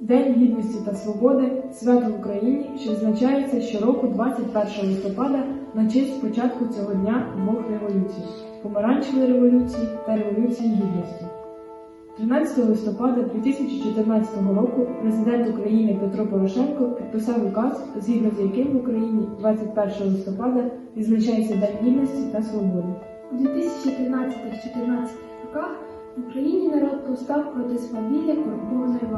День гідності та свободи свято в Україні, що відзначається щороку 21 листопада на честь початку цього дня двох революцій помаранчевої революції та революції гідності. 13 листопада 2014 року президент України Петро Порошенко підписав указ, згідно з яким в Україні 21 листопада відзначається День гідності та свободи. У 2013-2014 роках в Україні народ повстав проти свавілля влади.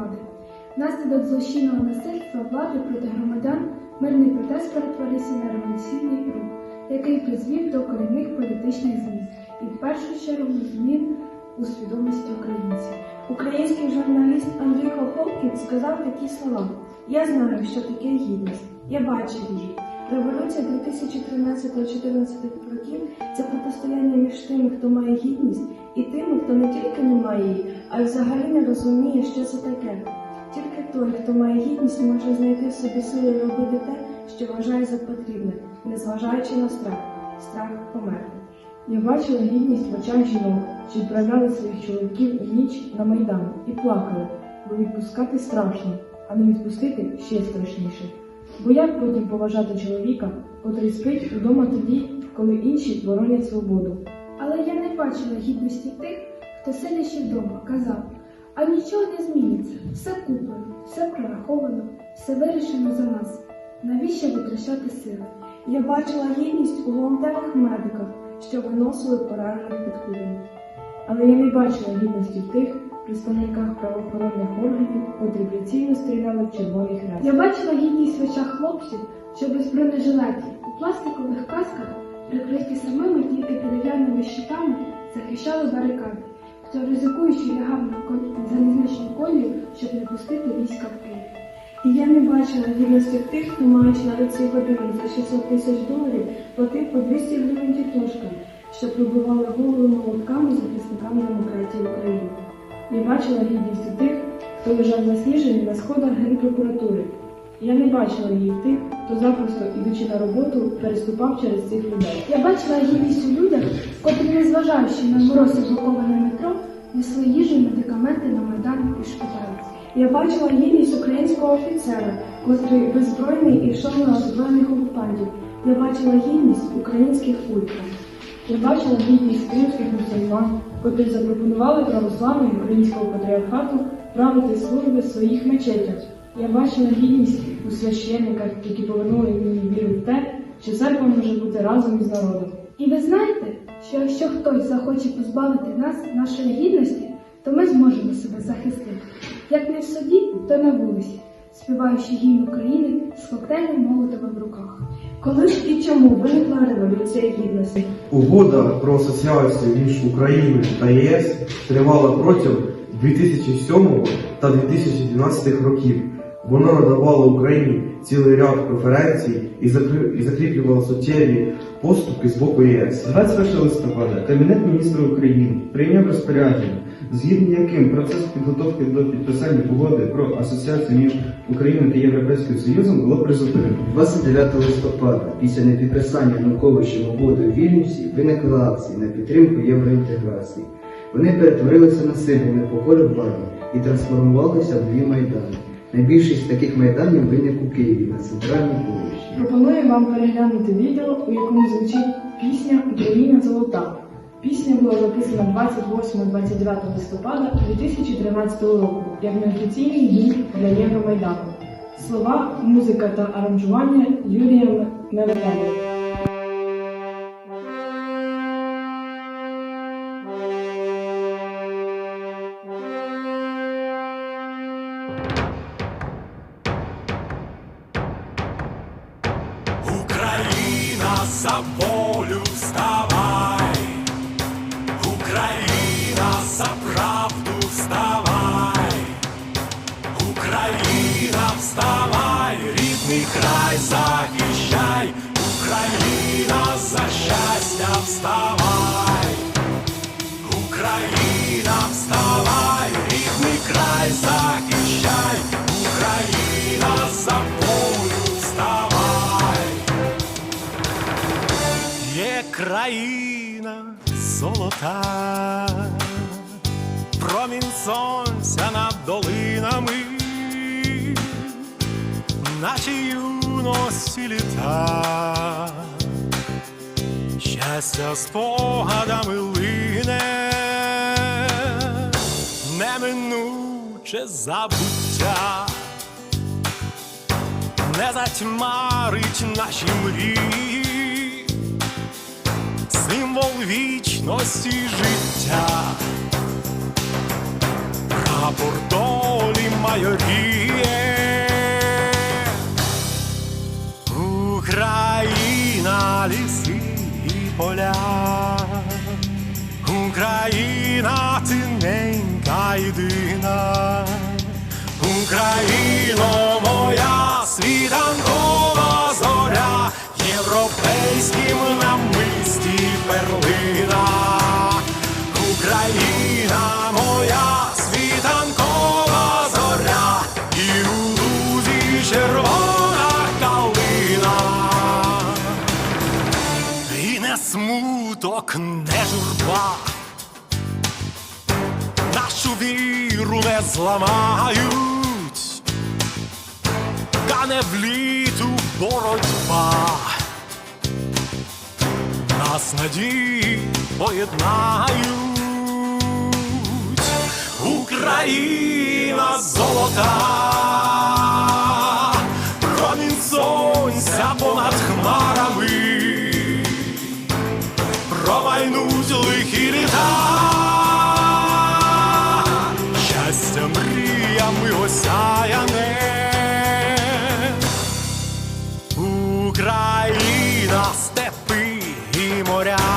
Внаслідок злочинного насильства влади проти громадян мирний протест перетворився на революційний рух, який призвів до корінних політичних змін і в першу чергу змін у свідомості українців. Український журналіст Андрій Хохолкін сказав такі слова: Я знаю, що таке гідність. Я бачив її. Революція 2013-2014 років це протистояння між тими, хто має гідність, і тими, хто не тільки не має її, а й взагалі не розуміє, що це таке. Тільки той, хто має гідність, може знайти в собі сили робити те, що вважає за потрібне, незважаючи на страх, страх померти. Я бачила гідність в очах жінок, що відправляли своїх чоловіків у ніч на Майдан і плакали, бо відпускати страшно, а не відпустити ще страшніше. Бо як потім поважати чоловіка, котрий спить удома тоді, коли інші боронять свободу? Але я не бачила гідності тих, хто сидячи вдома, казав, а нічого не зміниться, все куплено, все прораховано, все вирішено за нас. Навіщо витрачати сили? Я бачила гідність у волонтерах медиках, що виносили поранених під кулями. Але я не бачила гідності в тих представниках правоохоронних органів, котрі прицільно стріляли в червоний хрест. Я бачила гідність в очах хлопців, що без бронежилетів у пластикових касках, прикриті самими тільки дерев'яними щитами, захищали барикади, хто ризикуючи лягав на залізничну колію, щоб не пустити війська в Київ. І я не бачила гідності тих, хто маючи на руці годину за 600 тисяч доларів, платив по 200 гривень тітушкам, що пробивали голови молотками захисникам демократії України. Я бачила гідність у тих, хто лежав засніжений на сходах Генпрокуратури. Я не бачила її тих, хто запросто, ідучи на роботу, переступав через цих людей. Я бачила гідність у людях, котрі, незважаючи на мороз і блоковане метро, несли їжу і медикаменти на майдан і шпиталі. Я бачила гідність українського офіцера, котрий беззбройний і йшов на озброєних окупантів. Я бачила гідність українських ультра. Я бачила гідність кримських мусульман, котрі запропонували православному українського патріархату правити служби в своїх мечетях. Я бачила гідність у священниках, які повернули мені віру в те, що церква може бути разом із народом. І ви знаєте, що якщо хтось захоче позбавити нас нашої гідності, то ми зможемо себе захистити. Як не в собі, то на вулиці, співаючи гімн України з коктейлем молотова в руках. Коли ж і чому виникла революція гідності? Угода про асоціацію між Україною та ЄС тривала протягом 2007 та 2012 років. Вона надавала Україні цілий ряд преференцій і закрі- і закріплювала суттєві поступки з боку ЄС. 21 листопада Кабінет міністрів України прийняв розпорядження, згідно яким процес підготовки до підписання угоди про асоціацію між Україною та Європейським Союзом було призупинено. 29 листопада, після непідписання Януковичем угоди у Вільнюсі, виникли акції на підтримку євроінтеграції. Вони перетворилися на символ непокори влади і трансформувалися в дві майдани. Найбільший з таких майданів виник у Києві на центральній площі. Пропоную вам переглянути відео, у якому звучить пісня Україна золота. Пісня була записана 28-29 листопада 2013 року як неофіційний дій для Євромайдану. Слова, музика та аранжування Юрія Мелевеля. Країна золота, промінь сонця над долинами, наші юності літа, щастя спогадами лине, неминуче забуття, не затьмарить наші мрії, символ вічності життя. Прапор долі майоріє. Україна, ліси і поля, Україна, ти ненька єдина, не зламають, кане в літу боротьба. Нас надії поєднають. Україна золота, промінь сонця понад хмарами, промайнуть лихі літа, і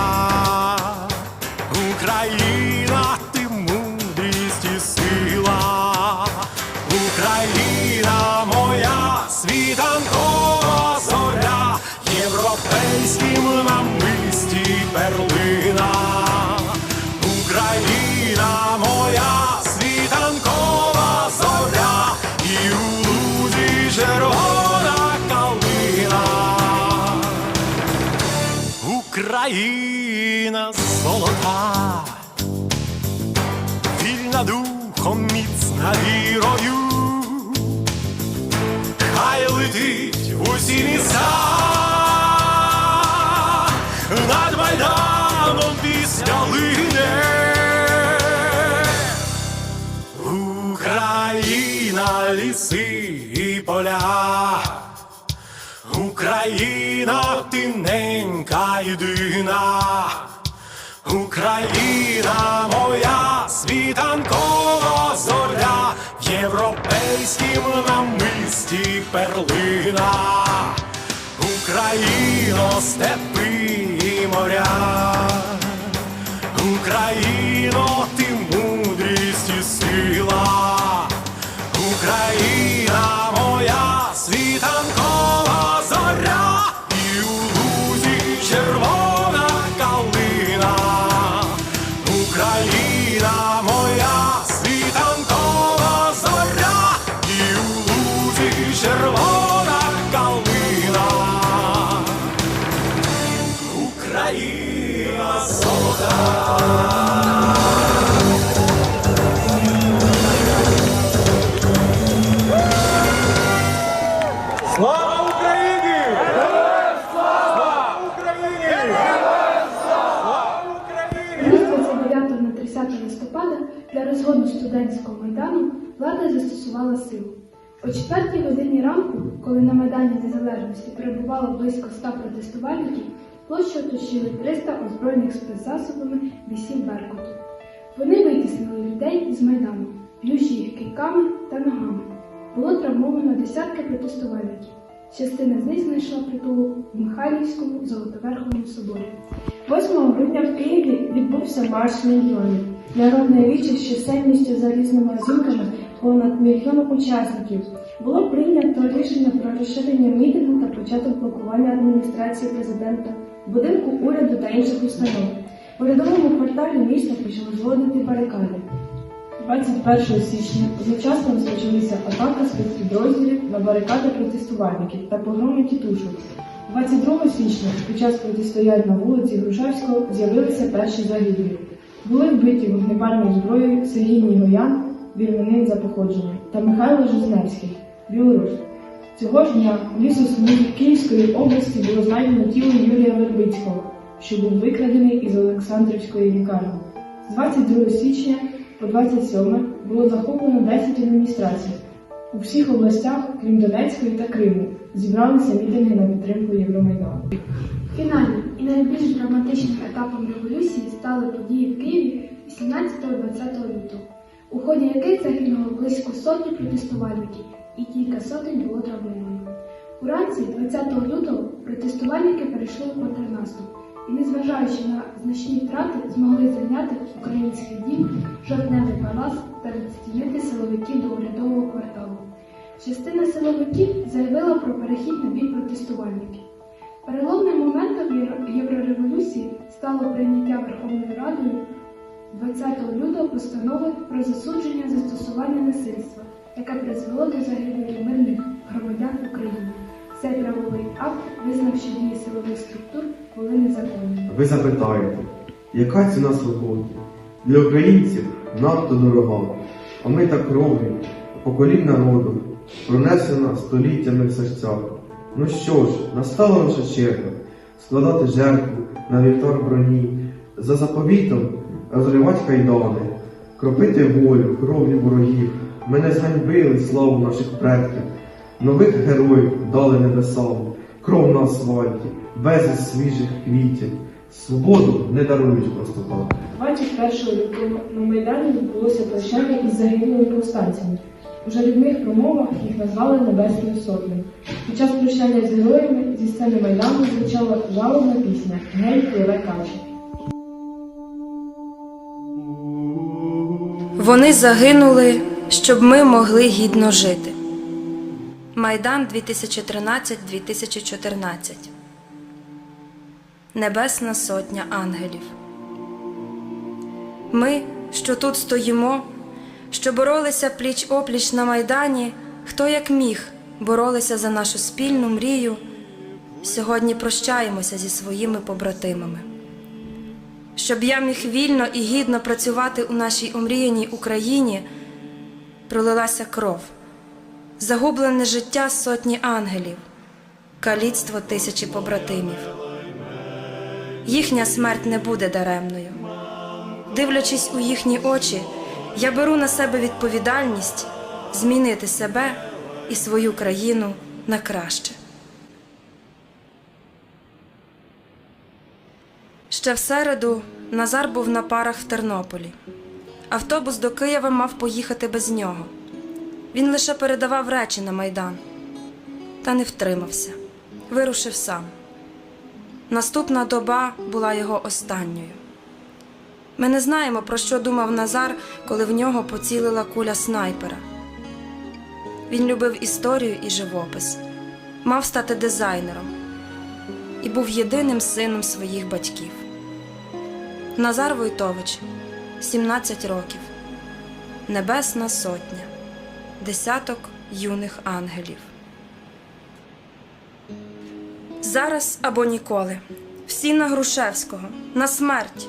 міцна вірою, хай летить в усі міста, над майданом пісня лине. Україна, ліси і поля. Україна, ти ненька єдина, Україна моя світанкова європейським намисті перлина, Україно, степи і моря, Україно, 10-й годині ранку, коли на Майдані Незалежності перебувало близько 100 протестувальників, площу оточили 300 озброєних спецзасобами бійців Беркуту. Вони витіснили людей з Майдану, б'ючи їх кийками та ногами. Було травмовано десятки протестувальників. Частина з них знайшла притулок у Михайлівському Золотоверховому соборі. 8 грудня в Києві відбувся марш мільйонів. Народне віче з чисельністю за різними розмірами понад мільйон учасників. Було прийнято рішення про розширення мітингу та початок блокування адміністрації президента, будинку уряду та інших установ. У рядовому кварталі міста почали зводити барикади. 21 січня одночасно розпочалися атака спецпідрозділів на барикади протестувальників та погроми тітушок. 22 січня під час протистоянь на вулиці Грушевського з'явилися перші загиблі. Були вбиті вогнепальною зброєю Сергій Нігоян, вірменин за походженням, та Михайло Жизневський, білорус. Цього ж дня у лісосмугі Київської області було знайдено тіло Юрія Вербицького, що був викрадений із Олександрівської лікарні. З 22 січня по 27 було захоплено 10 адміністрацій. У всіх областях, крім Донецької та Криму, зібралися мітинги на підтримку Євромайдану. Фінальним і найбільш драматичним етапом революції стали події в Києві 18-20 лютого, у ході яких загинуло близько сотні протестувальників і кілька сотень було травмовано. Уранці 20 лютого протестувальники перейшли у контрнаступ і, незважаючи на значні втрати, змогли зайняти український дім, жовтневий палац та відстінити силовиків до урядового кварталу. Частина силовиків заявила про перехід на бік протестувальників. Переломним моментом євро- єврореволюції стало прийняття Верховною Радою 20 лютого постанови про засудження застосування насильства, яке призвело до загибелі мирних громадян України. Цей правовий акт визнав, що дії силових структур були незаконними. Ви запитаєте, яка ціна свободи? Для українців надто дорога, а ми так кров'ю, поколінь народу, пронесена століттями в серцях. Ну що ж, настала наша черга складати жертву на вівтар броні, за заповітом розривати кайдани, кропити волю, кров'ю ворогів. Ми не зганьбили славу наших предків, нових героїв дали небесам, кров на асфальті, безліч свіжих квітів. Свободу не дарують просто так. 21 лютого на Майдані відбулося прощання із загиблими повстанцями. У жалібних промовах їх назвали Небесною Сотнею. Під час прощання з героями зі сцени Майдану звучала жалобна пісня Гей, пливе каче. Вони загинули, щоб ми могли гідно жити. Майдан 2013-2014 Небесна сотня ангелів. Ми, що тут стоїмо, що боролися пліч опліч на Майдані, хто як міг, боролися за нашу спільну мрію, сьогодні прощаємося зі своїми побратимами щоб я міг вільно і гідно працювати у нашій омріяній Україні, пролилася кров, загублене життя сотні ангелів, каліцтво тисячі побратимів. Їхня смерть не буде даремною. Дивлячись у їхні очі, я беру на себе відповідальність змінити себе і свою країну на краще. Ще в середу Назар був на парах в Тернополі. Автобус до Києва мав поїхати без нього. Він лише передавав речі на майдан, та не втримався, вирушив сам. Наступна доба була його останньою. Ми не знаємо, про що думав Назар, коли в нього поцілила куля снайпера. Він любив історію і живопис, мав стати дизайнером і був єдиним сином своїх батьків. Назар Войтович, 17 років, Небесна Сотня, десяток юних ангелів. Зараз або ніколи. Всі на Грушевського, на смерть.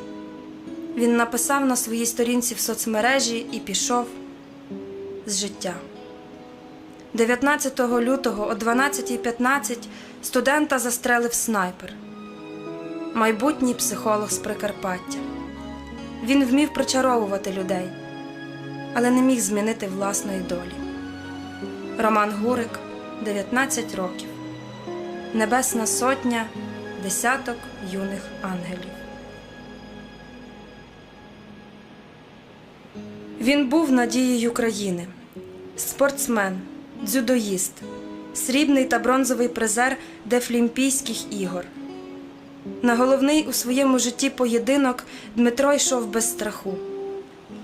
Він написав на своїй сторінці в соцмережі і пішов з життя. 19 лютого о 12.15 студента застрелив снайпер. Майбутній психолог з Прикарпаття. Він вмів причаровувати людей, але не міг змінити власної долі. Роман Гурик, 19 років. Небесна сотня, десяток юних ангелів. Він був надією країни, спортсмен, дзюдоїст, срібний та бронзовий призер Дефлімпійських ігор. На головний у своєму житті поєдинок Дмитро йшов без страху.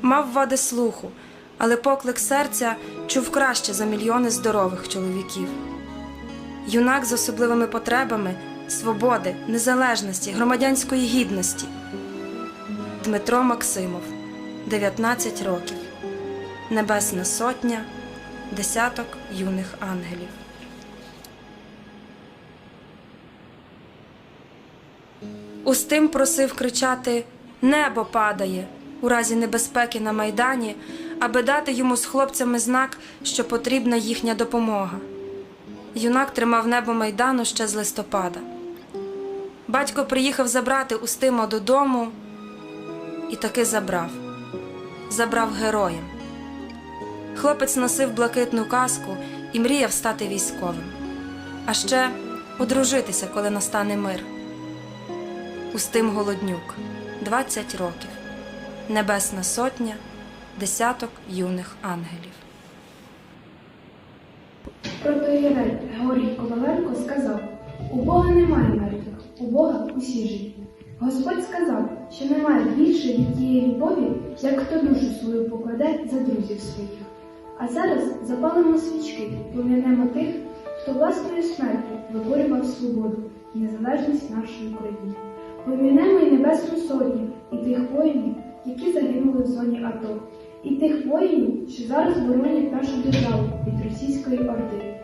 Мав вади слуху, але поклик серця чув краще за мільйони здорових чоловіків. Юнак з особливими потребами, свободи, незалежності, громадянської гідності. Дмитро Максимов, 19 років. Небесна сотня, десяток юних ангелів. Устим просив кричати Небо падає у разі небезпеки на майдані, аби дати йому з хлопцями знак, що потрібна їхня допомога. Юнак тримав небо майдану ще з листопада. Батько приїхав забрати Устима додому і таки забрав. Забрав героєм. Хлопець носив блакитну каску і мріяв стати військовим, а ще одружитися, коли настане мир. Устим Голоднюк, 20 років, Небесна Сотня, десяток юних ангелів. Протоєрей Георгій Коваленко сказав: У Бога немає мертвих, у Бога усі живі. Господь сказав, що немає більше від тієї любові, як хто душу свою покладе за друзів своїх. А зараз запалимо свічки, пом'янемо тих, хто власною смертю виборював свободу і незалежність нашої України. Пом'янемо і Небесну Сотню, і тих воїнів, які загинули в зоні АТО, і тих воїнів, що зараз боронять нашу державу від російської орди,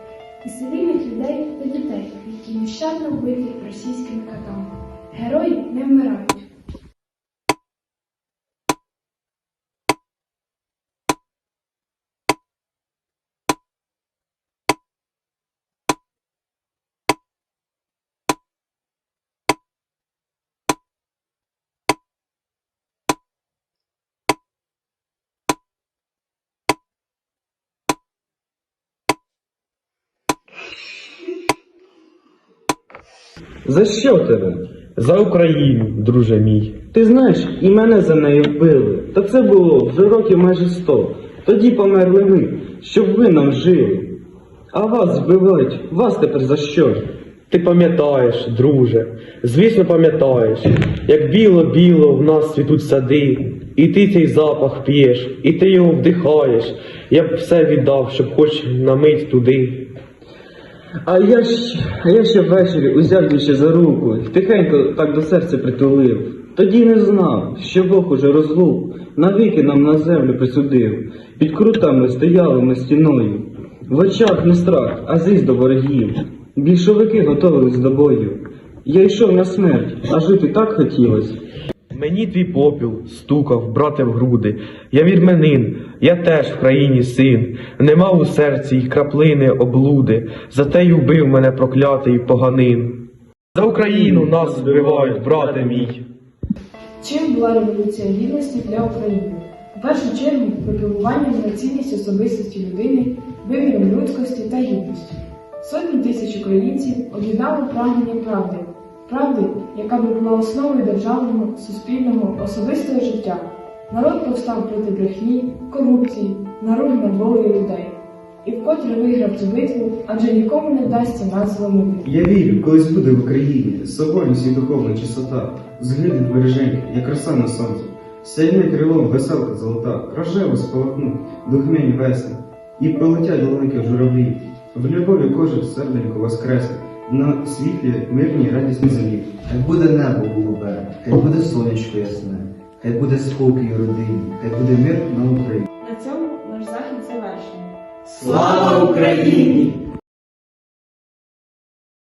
і цивільних людей та дітей, які нещадно вбиті російськими катами. Герої не вмирають. За що тебе? За Україну, друже мій. Ти знаєш, і мене за нею вбили. Та це було вже років майже сто. Тоді померли ви, щоб ви нам жили. А вас вбивають, вас тепер за що? Ти пам'ятаєш, друже, звісно, пам'ятаєш, як біло-біло в нас цвітуть сади, і ти цей запах п'єш, і ти його вдихаєш. Я б все віддав, щоб хоч на мить туди. А я ж, а я ще ввечері узяв ще за руку, тихенько так до серця притулив. Тоді не знав, що Бог уже розлук, навіки нам на землю присудив. Під крутами стояли ми стіною. В очах не страх, а злість до ворогів. Більшовики готовились до бою. Я йшов на смерть, а жити так хотілось. Мені твій попіл стукав, брате, в груди. Я вірменин, я теж в країні син. Не мав у серці й краплини облуди, зате й убив мене проклятий поганин. За Україну нас вбивають, брате мій. Чим була революція гідності для України? У першу чергу випробуванням на цінність особистості людини, виміром людськості та гідності. Сотні тисяч українців об'єднали прагнення правди, правди, яка би була основою державного, суспільного, особистого життя. Народ повстав проти брехні, корупції, наруги над волею людей. І вкотре виграв цю битву, адже нікому не вдасться нас зломити. Я вірю, колись буде в Україні соборність і духовна чистота, зглядить береженьки, як роса на сонці, сяйне крилом веселка золота, рожево спалахнуть духмяні весни, і полетять великі журавлі. В любові кожен серденько воскресне, на світлі, мирній, радісні землі. Хай буде небо голубе, хай буде сонечко ясне, хай буде спокій у родині, хай буде мир на Україні. На цьому наш захід завершений. Слава Україні!